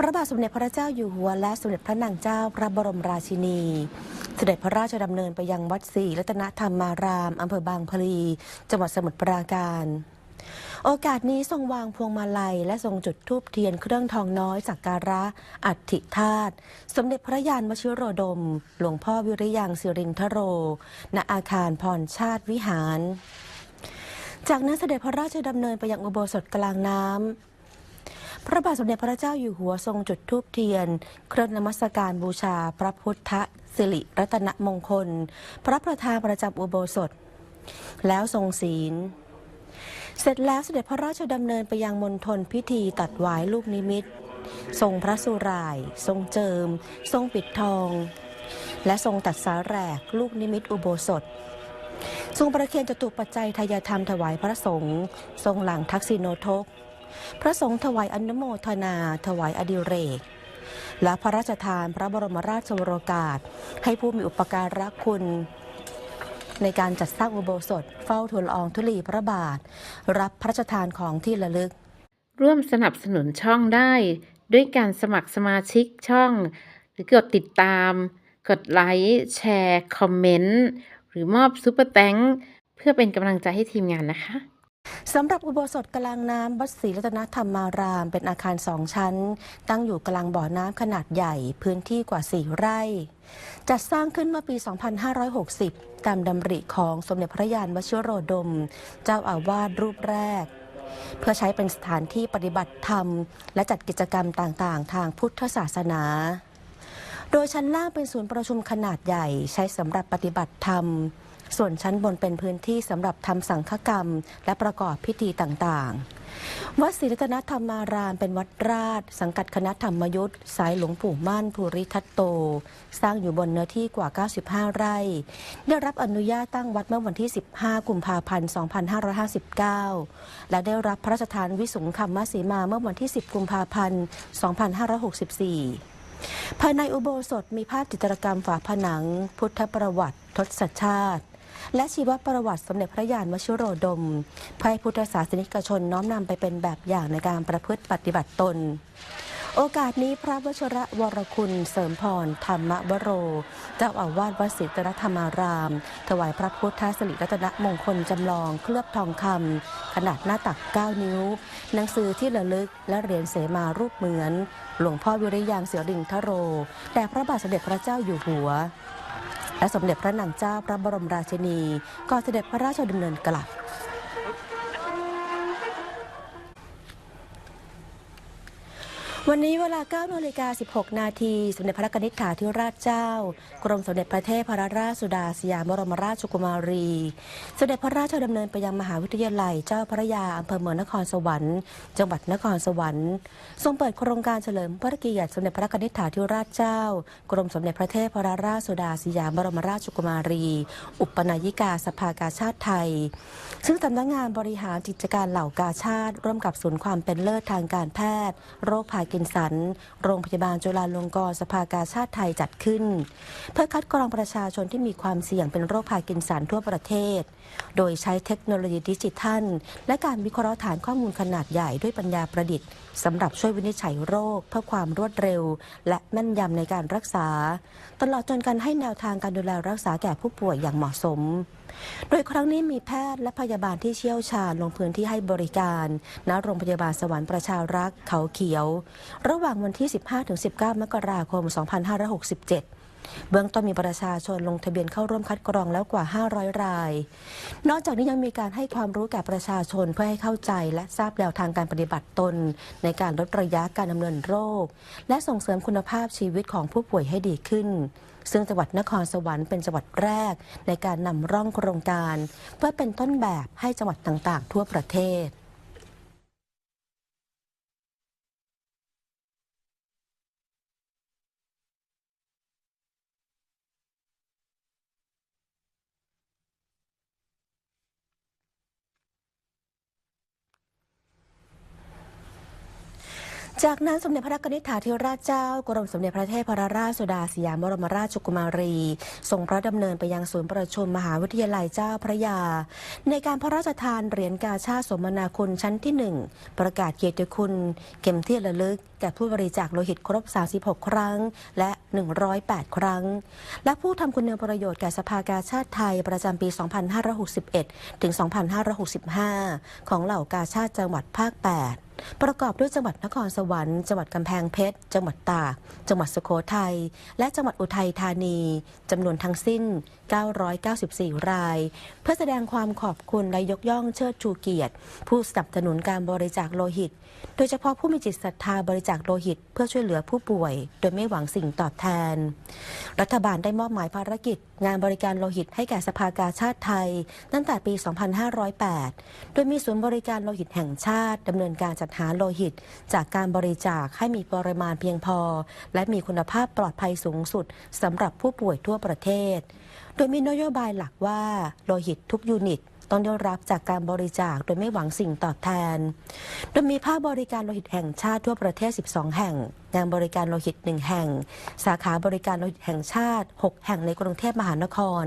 พระบาทสมเด็จพระเจ้าอยู่หัวและสมเด็จพระนางเจ้าพระบรมราชินี เสด็จพระราชดำเนินไปยังวัดศรีรัตนธรรมารามอำเภอบางพลี จังหวัดสมุทรปราการ โอกาสนี้ทรงวางพวงมาลัย และทรงจุดธูปเทียนเครื่องทองน้อยสักการะ อัฐิธาตุสมเด็จพระยานวชิโรดม หลวงพ่อวิริยังสิรินทโร ณอาคารพรชาติวิหาร จากนั้นเสด็จพระราชดำเนินไปยังอุโบสถกลางน้ำ พระบาทสมเด็จพระเจ้าอยู่หัวทรงจุดธูปเทียน เครื่องนมัสการบูชาพระพุทธสิริรัตนมงคล พระประธานประจำอุโบสถ แล้วทรงศีล เสร็จแล้วเสด็จพระราชดำเนินไปยังมณฑลพิธีตัดหวายลูกนิมิต ทรงพระสุราย ทรงเจิม ทรงปิดทอง และทรงตัดสาแรกลูกนิมิตอุโบสถทรงประเคนจตุปัจจัยทายธรรมถวายพระสงฆ์ทรงหลังทักษิโนทก พระสงฆ์ถวายอนุโมทนา ถวายอดิเรก และพระราชทานพระบรมราชโองกาส ให้ผู้มีอุปการะคุณ ในการจัดสร้างอุโบสถ เฝ้าทูลอองธุลีพระบาท รับพระราชทานของที่ระลึก ร่วมสนับสนุนช่องได้ ด้วยการสมัครสมาชิกช่อง หรือกดติดตาม กดไลค์แชร์ คอมเมนต์ หรือมอบซุปเปอร์แตงเพื่อเป็นกำลังใจให้ทีมงานนะคะ สำหรับอุโบสถกลางน้ำวัดศรีรัตนธรรมาราม เป็นอาคารสองชั้น ตั้งอยู่กลางบ่อน้ำขนาดใหญ่พื้นที่กว่า 4 ไร่ จัดสร้างขึ้นเมื่อปี 2560 ตามดำริของสมเด็จพระยานวชิโรดม เจ้าอาวาสรูปแรก เพื่อใช้เป็นสถานที่ปฏิบัติธรรม และจัดกิจกรรมต่างๆ ทางพุทธศาสนาโดยชั้นล่างเป็นศูนย์ประชุมขนาดใหญ่ใช้สำหรับปฏิบัติธรรม ส่วนชั้นบนเป็นพื้นที่สำหรับทำสังฆกรรม และประกอบพิธีต่างๆ วัดศรีรัตนธรรมารามเป็นวัดราช สังกัดคณะธรรมยุทธ์สายหลวงปู่มั่นภูริทัตโต สร้างอยู่บนเนื้อที่กว่า 95 ไร่ ได้รับอนุญาตตั้งวัดเมื่อวันที่ 15 กุมภาพันธ์ 2559 และได้รับพระราชทานวิสุงคัมมสีมาเมื่อวันที่ 10 กุมภาพันธ์ 2564ภายในอุโบสถมีภาพจิตรกรรมฝาผนัง พุทธประวัติ ทศชาติ และชีวประวัติสมเด็จพระยานวชิโรดมเพื่อให้พุทธศาสนิกชนน้อมนำไปเป็นแบบอย่างในการประพฤติปฏิบัติตน โอกาสนี้พระวชระวรคุณเสริมพร ธรรมวโร เจ้าอาวาสวัดศรีรัตนธรรมาราม ถวายพระพุทธสิริรัตนมงคลจำลองเคลือบทองคำขนาดหน้าตัก 9 นิ้ว หนังสือที่ระลึกและเหรียญเสมารูปเหมือน หลวงพ่อวิริยังเสียริงทโรแด่พระบาทสมเด็จพระเจ้าอยู่หัว และสมเด็จพระนางเจ้าพระบรมราชินีก่อเสด็จพระราชดำเนินกลับ วันนี้เวลา9นาฬิกา16 นาทีสมเด็จพระกนิษฐาธิราชเจ้า กรมสมเด็จพระเทพรราชสุดาสยามบรมราชกุมารี เสด็จพระราชดำเนินไปยังมหาวิทยาลัย เจ้าพระยาอำเภอเมืองนครสวรรค์ จังหวัดนครสวรรค์ ทรงเปิดโครงการเฉลิมพระเกียรติสมเด็จพระกนิษฐาธิราชเจ้า กรมสมเด็จพระเทพรราชสุดาสยามบรมราชกุมารี อุปนายิกาสภากาชาติไทย ซึ่งสำนักงานบริหารกิจการเหล่ากาชาติร่วมกับศูนย์ความเป็นเลิศทางการแพทย์ โรคพาร์กินสัน โรงพยาบาลจุฬาลงกรณ์สภากาชาติไทยจัดขึ้น เพื่อคัดกรองประชาชนที่มีความเสี่ยงเป็นโรคพาร์กินสันทั่วประเทศ โดยใช้เทคโนโลยีดิจิทัล และการวิเคราะห์ฐานข้อมูลขนาดใหญ่ด้วยปัญญาประดิษฐ์สำหรับช่วยวินิจฉัยโรค เพื่อความรวดเร็ว และแม่นยำในการรักษา ตลอดจนการให้แนวทางการดูแลรักษาแก่ผู้ป่วยอย่างเหมาะสมโดยครั้งนี้มีแพทย์และพยาบาลที่เชี่ยวชาญลงพื้นที่ให้บริการณโรงพยาบาลสวรรค์ประชารักษ์เขาเขียว ระหว่างวันที่ 15-19 มกราคม 2567เบื้องต้นมีประชาชนลงทะเบียนเข้าร่วมคัดกรองแล้วกว่า 500 ราย นอกจากนี้ยังมีการให้ความรู้แก่ประชาชนเพื่อให้เข้าใจและทราบแนวทางการปฏิบัติตน ในการลดระยะการดำเนินโรค และส่งเสริมคุณภาพชีวิตของผู้ป่วยให้ดีขึ้น ซึ่งจังหวัดนครสวรรค์เป็นจังหวัดแรก ในการนำร่องโครงการ เพื่อเป็นต้นแบบให้จังหวัดต่างๆ ทั่วประเทศ จากนั้นสมเด็จพระกนิษฐาธิราชเจ้ากรมสมเด็จพระเทพรราชสุดาสยามบรมราชกุมารีทรงพระดำเนินไปยังศูนย์ประชุมมหาวิทยาลัยเจ้าพระยา ในการพระราชทานเหรียญกาชาสมนาคุณชั้นที่หนึ่งประกาศเกียรติคุณเข็มที่ระลึกแก่ผู้บริจาคโลหิตครบ 36 ครั้ง และ 108 ครั้ง และผู้ทำคุณประโยชน์แก่สภากาชาติไทยประจำปี 2561 ถึง 2565 ของเหล่ากาชาติจังหวัดภาค 8ประกอบด้วยจังหวัดนครสวรรค์ จังหวัดกำแพงเพชร จังหวัดตาก จังหวัดสุโขทัย และจังหวัดอุทัยธานี จำนวนทั้งสิ้น 994 ราย เพื่อแสดงความขอบคุณและยกย่องเชิดชูเกียรติ ผู้สนับสนุนการบริจาคโลหิต โดยเฉพาะผู้มีจิตศรัทธาบริจจาคโลหิต เพื่อช่วยเหลือผู้ป่วย โดยไม่หวังสิ่งตอบแทน รัฐบาลได้มอบหมายภารกิจ งานบริการโลหิตให้แก่สภากาชาติไทย ตั้งแต่ปี 2508 โดยมีศูนย์บริการโลหิตแห่งชาติดำเนินการจัดหาโลหิต จากการบริจาคให้มีปริมาณเพียงพอ และมีคุณภาพปลอดภัยสูงสุดสำหรับผู้ป่วยทั่วประเทศ โดยมีนโยบายหลักว่าโลหิตทุกยูนิต ต้องได้รับจากการบริจาคโดยไม่หวังสิ่งตอบแทน โดยมีภาคบริการโลหิตแห่งชาติทั่วประเทศ 12 แห่ง งานบริการโลหิต 1 แห่ง สาขาบริการโลหิตแห่งชาติ 6 แห่งในกรุงเทพมหานคร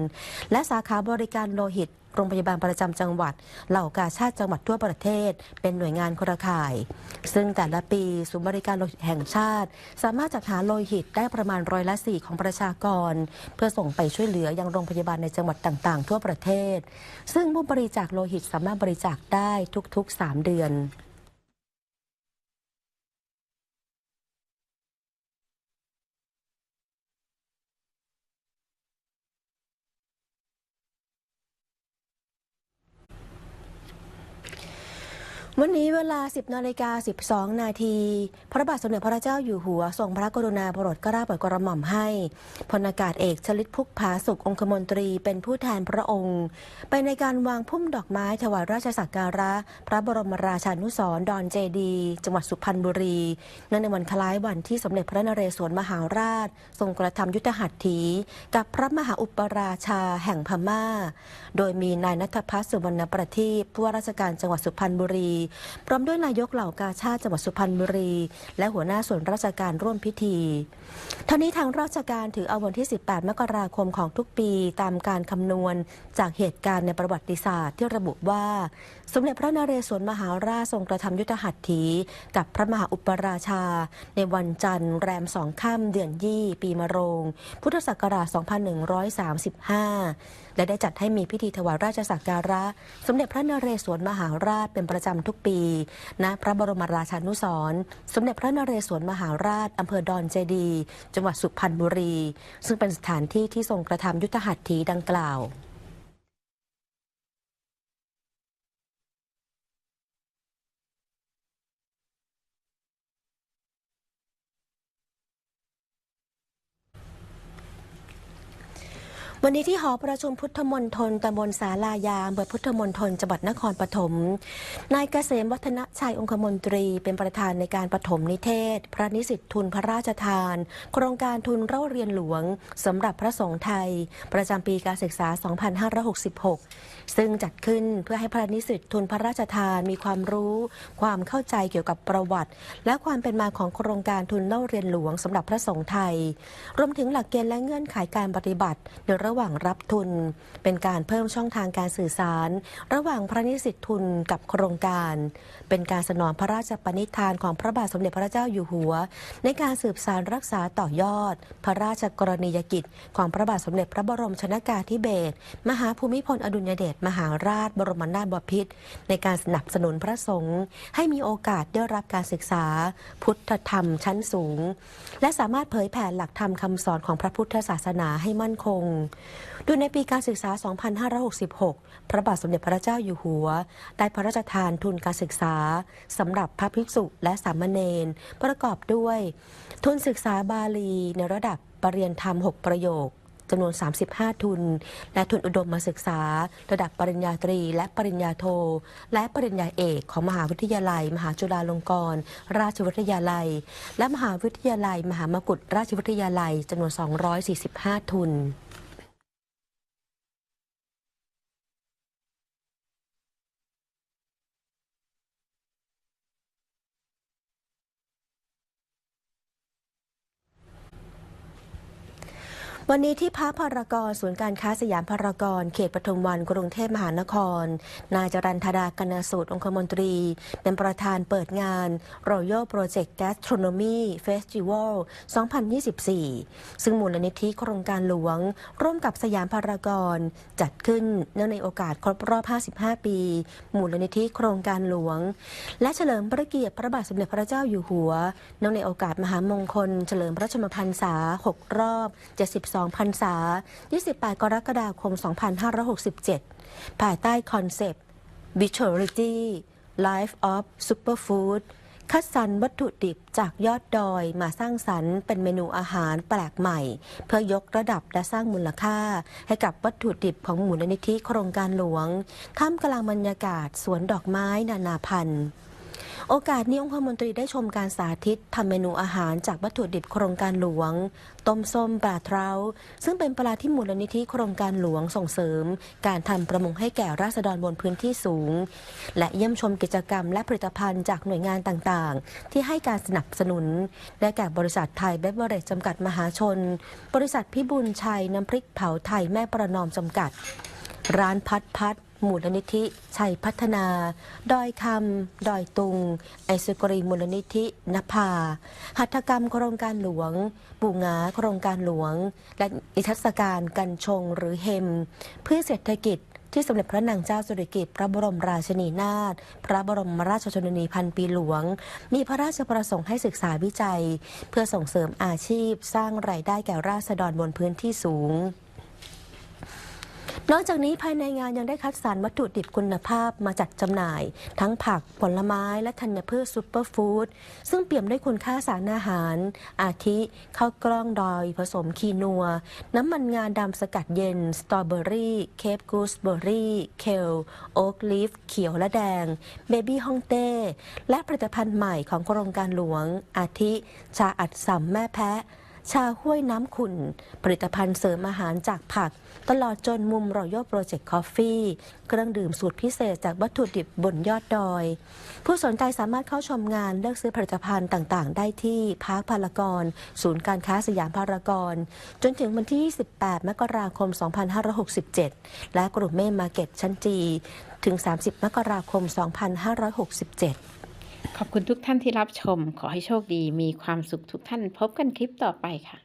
และสาขาบริการโลหิต โรงพยาบาลประจำจังหวัด เหล่ากาชาติจังหวัดทั่วประเทศ เป็นหน่วยงานเครือข่าย ซึ่งแต่ละปีศูนย์บริการโลหิตแห่งชาติ สามารถจัดหาโลหิตได้ประมาณร้อยละสี่ของประชากร เพื่อส่งไปช่วยเหลือยังโรงพยาบาลในจังหวัดต่างๆ ทั่วประเทศ ซึ่งผู้บริจาคโลหิตสามารถบริจาคได้ทุกๆ 3 เดือน วันนี้เวลา 10นาฬิกา12 นาที พระบาทสมเด็จพระเจ้าอยู่หัวทรงพระกรุณาโปรดเกล้าโปรดกระหม่อมให้พลอากาศเอกชลิตพุกผาสุของคมนตรีเป็นผู้แทนพระองค์ ไปในการวางพุ่มดอกไม้ถวายราชสักการะ พระบรมราชานุสรณ์ดอนเจดี จังหวัดสุพรรณบุรีนื่องในวันคล้ายวันที่สมเด็จพระนเรศวรมหาราช ทรงกระทำยุทธหัตถี กับพระมหาอุปราชาแห่งพม่า โดยมีนายนัทพัฒน์สุวรรณประทีปผู้ว่าราชการจังหวัดสุพรรณบุรีพร้อมด้วยนายกเหล่ากาชาติจังหวัดสุพรรณบุรี และหัวหน้าส่วนราชการร่วมพิธีทั้งนี้ทางราชการถือเอาวันที่ 18 มกราคมของทุกปีตามการคำนวณจากเหตุการณ์ในประวัติศาสตร์ที่ระบุว่า สมเด็จพระนเรศวรมหาราชทรงกระทำยุทธหัตถีกับพระมหาอุปราชา ในวันจันทร์แรมสองค่ำเดือนยี่ปีมะโรง พุทธศักราช 2135 และได้จัดให้มีพิธีถวายราชสักการะ สมเด็จพระนเรศวรมหาราชเป็นประจำทุกปีณพระบรมราชานุสรสมเด็จพระนเรศวรมหาราชอำเภอดอนเจดี จังหวัดสุพรรณบุรี ซึ่งเป็นสถานที่ที่ทรงกระทำยุทธหัตถีดังกล่าว วันนี้ที่หอประชุมพุทธมณฑลตำบลสาลายาอำเภอพุทธมณฑลจังหวัดนครปฐม นายเกษมวัฒนชัยองคมนตรีเป็นประธานในการปฐมนิเทศ พระนิสิตทุนพระราชทาน โครงการทุนเล่าเรียนหลวงสำหรับพระสงฆ์ไทย ประจำปีการศึกษา 2566 ซึ่งจัดขึ้นเพื่อให้พระนิสิตทุนพระราชทานมีความรู้ ความเข้าใจเกี่ยวกับประวัติ และความเป็นมาของโครงการทุนเล่าเรียนหลวงสำหรับพระสงฆ์ไทย รวมถึงหลักเกณฑ์และเงื่อนไขการปฏิบัติในระหว่างรับทุน เป็นการเพิ่มช่องทางการสื่อสาร ระหว่างพระนิสิตทุนกับโครงการ เป็นการสนองพระราชปณิธานของพระบาทสมเด็จพระเจ้าอยู่หัว ในการสืบสารรักษาต่อยอด พระราชกรณียกิจ ของพระบาทสมเด็จพระบรมชนากาธิเบศรมหาภูมิพลอดุลยเดชมหาราชบรมนาถบพิตรในการสนับสนุนพระสงฆ์ให้มีโอกาสได้รับการศึกษา พุทธธรรมชั้นสูง และสามารถเผยแผ่หลักธรรมคำสอนของพระพุทธศาสนาให้มั่นคงโดยในปีการศึกษา 2566 พระบาทสมเด็จพระเจ้าอยู่หัว ได้พระราชทานทุนการศึกษาสำหรับพระภิกษุและสามเณรประกอบด้วย ทุนศึกษาบาลีในระดับปรริญญาธรรม 6 ประโยคจำนวน 35 ทุน และทุนอุดมมาศึกษา ระดับปริญญาตรี และปริญญาโท และปริญญาเอกของมหาวิทยาลัย มหาจุฬาลงกรณราชวิทยาลัย และมหาวิทยาลัย มหามกุฏราชวิทยาลัยจำนวน 245 ทุน วันนี้ที่พักพารากอนศูนย์การค้าสยามพารากอนเขตปทุมวันกรุงเทพมหานคร นายจรันธดากนสูตรองคมนตรี เป็นประธานเปิดงาน Royal Project Gastronomy Festival 2024 ซึ่งมูลนิธิโครงการหลวง ร่วมกับสยามพารากอนจัดขึ้นเนื่องในโอกาสครบรอบ 55 ปี มูลนิธิโครงการหลวง และเฉลิมพระเกียรติพระบาทสมเด็จพระเจ้าอยู่หัวเนื่องในโอกาสมหามงคล เฉลิมพระชนมพรรษา 6 รอบ 72พรรษา 28 กรกฎาคม 2567 ภายใต้คอนเซปต์ Vitality Life of Superfood คัดสรรวัตถุดิบจากยอดดอยมาสร้างสรรค์เป็นเมนูอาหารแปลกใหม่ เพื่อยกระดับและสร้างมูลค่า ให้กับวัตถุดิบของหมูลนิธิโครงการหลวงท่ามกลางบรรยากาศสวนดอกไม้นานาพันธุ์ โอกาสนี้องคมนตรีได้ชมการสาธิตทำเมนูอาหารจากวัตถุดิบโครงการหลวง ต้มส้มปลาเทราซึ่งเป็นปลาที่มูลนิธิโครงการหลวงส่งเสริม การทำประมงให้แก่ราษฎรบนพื้นที่สูง และเยี่ยมชมกิจกรรมและผลิตภัณฑ์จากหน่วยงานต่างๆ ที่ให้การสนับสนุน ได้แก่บริษัทไทยเบเวอเรจจำกัดมหาชน บริษัทพิบูลชัยน้ำพริกเผาไทยแม่ประนอมจำกัด ร้านพัดพัด มูลนิธิชัยพัฒนา ดอยคำ ดอยตุง ไอศกรีมมูลนิธินภา หัตถกรรมโครงการหลวง ปูงาโครงการหลวง และอิทรรศการกันชงหรือเฮม เพื่อเศรษฐกิจที่สมเด็จพระนางเจ้าสุริกิติ์พระบรมราชินีนาถ พระบรมราชชนนีพันปีหลวง มีพระราชประสงค์ให้ศึกษาวิจัย เพื่อส่งเสริมอาชีพสร้างรายได้แก่ราษฎรบนพื้นที่สูง นอกจากนี้ภายในงานยังได้คัดสรรวัตถุดิบคุณภาพมาจัดจำหน่าย ทั้งผักผลไม้และธัญพืชซูเปอร์ฟู้ดซึ่งเปี่ยมด้วยคุณค่าสารอาหาร อาทิข้าวกล้องดอย ผสมคีนัว น้ำมันงาดำสกัดเย็น สตรอเบอรี่ เคปกูสเบอรี่ เคล โอ๊กลีฟ เขียวและแดง เบบี้ฮ่องเต้ และผลิตภัณฑ์ใหม่ของโครงการหลวง อาทิ ชาอัดสำแม่แพะ ชาห้วยน้ำขุ่น ผลิตภัณฑ์เสริมอาหารจากผัก ตลอดจนมุมรอยัลโปรเจกต์คอฟฟี่ เครื่องดื่มสูตรพิเศษจากวัตถุดิบบนยอดดอย ผู้สนใจสามารถเข้าชมงานเลือกซื้อผลิตภัณฑ์ต่างๆ ได้ที่พาร์คพารากอนศูนย์การค้าสยามพารากอนจนถึงวันที่ 28 มกราคม 2567 และกลุ่มเม่มาร์เก็ตชั้นจี ถึง 30 มกราคม 2567 ขอบคุณทุกท่านที่รับชม ขอให้โชคดีมีความสุขทุกท่าน พบกันคลิปต่อไปค่ะ